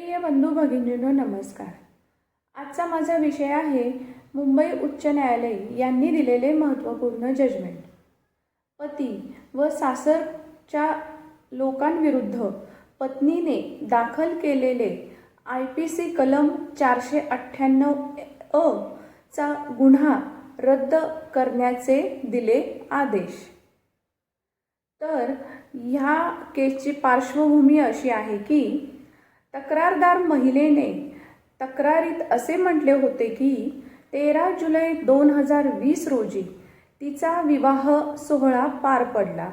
प्रिय बंधू भगिनींनो नमस्कार. आजचा माझा विषय आहे मुंबई उच्च न्यायालय यांनी दिलेले महत्त्वपूर्ण जजमेंट पती व सासरच्या लोकांविरुद्ध पत्नीने दाखल केलेले आय पी सी कलम चारशे अठ्ठ्याण्णव अ चा गुन्हा रद्द करण्याचे दिले आदेश. तर ह्या केसची पार्श्वभूमी अशी आहे की तक्रारदार महिलेने तक्रारीत असे म्हटले होते की तेरा जुलै दोन हजार वीस रोजी तिचा विवाह सोहळा पार पडला.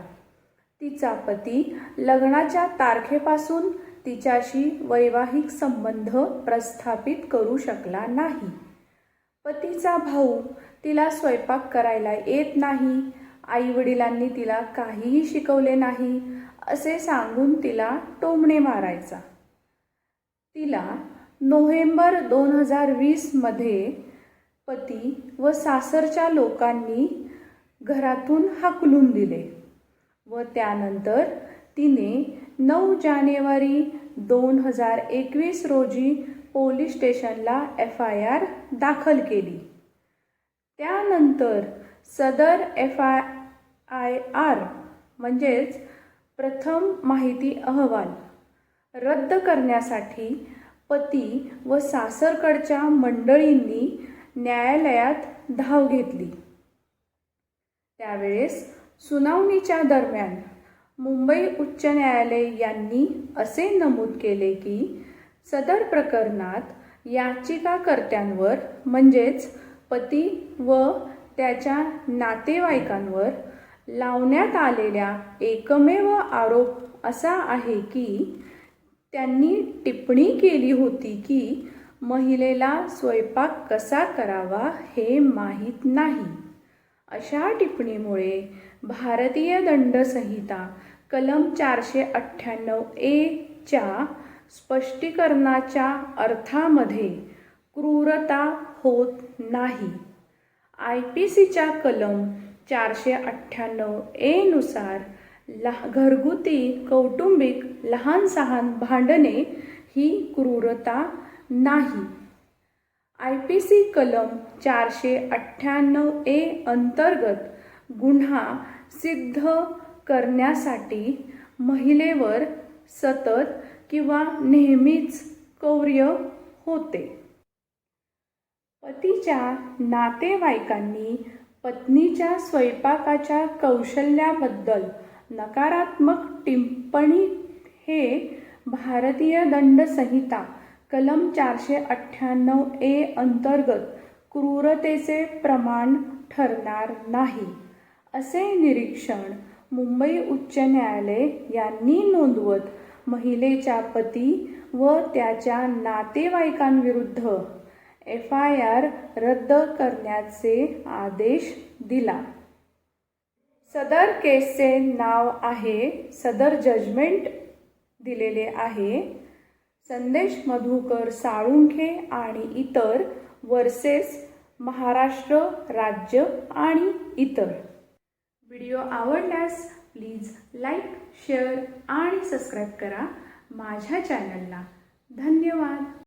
तिचा पती लग्नाच्या तारखेपासून तिच्याशी वैवाहिक संबंध प्रस्थापित करू शकला नाही. पतीचा भाऊ तिला स्वयंपाक करायला येत नाही आई वडिलांनी तिला काहीही शिकवले नाही असे सांगून तिला टोमणे मारायचा. तिला नोव्हेंबर दोन हजार वीसमध्ये पती व सासरच्या लोकांनी घरातून हाकलून दिले व त्यानंतर तिने नऊ जानेवारी दोन हजार एकवीस रोजी पोलीस स्टेशनला एफ आय आर दाखल केली. त्यानंतर सदर एफ आय आय आर म्हणजेच प्रथम माहिती अहवाल रद्द करण्यासाठी पती व सासरकडच्या मंडळींनी न्यायालयात धाव घेतली. त्यावेळेस सुनावणीच्या दरम्यान मुंबई उच्च न्यायालय यांनी असे नमूद केले की सदर प्रकरणात याचिकाकर्त्यांवर म्हणजेच पती व त्याच्या नातेवाईकांवर लावण्यात आलेल्या एकमेव आरोप असा आहे की त्यांनी टिप्पणी केली होती की महिलेला स्वयंपाक कसा करावा हे माहीत नाही. अशा टिप्पणीमुळे भारतीय दंडसंहिता कलम चारशे अठ्ठ्याण्णव एच्या स्पष्टीकरणाच्या अर्थामध्ये क्रूरता होत नाही. आय पी सीच्या कलम चारशे अठ्ठ्याण्णव एनुसार लहा घरगुती कौटुंबिक लहान सहान भांडणे ही क्रूरता नाही. आय पी सी कलम चारशे अठ्ठ्याण्णव ए अंतर्गत गुन्हा सिद्ध करण्यासाठी महिलेवर सतत किंवा नेहमीच कौर्य होते. पतीच्या नातेवाईकांनी पत्नीच्या स्वयंपाकाच्या कौशल्याबद्दल नकारात्मक टिप्पणी हे भारतीय दंड संहिता कलम चारशे अठ्ठ्याण्णव ए अंतर्गत क्रूरतेचे प्रमाण ठरणार नाही असे निरीक्षण मुंबई उच्च न्यायालय यांनी नोंदवत महिलेच्या पती व त्याच्या नातेवाईकांविरुद्ध एफ आय आर रद्द करण्याचे आदेश दिला. सदर केसचे नाव आहे सदर जजमेंट दिलेले आहे संदेश मधुकर साळुंखे आणि इतर वर्सेस महाराष्ट्र राज्य आणि इतर. व्हिडिओ आवडल्यास प्लीज लाईक शेअर आणि सबस्क्राईब करा माझ्या चॅनलला. धन्यवाद.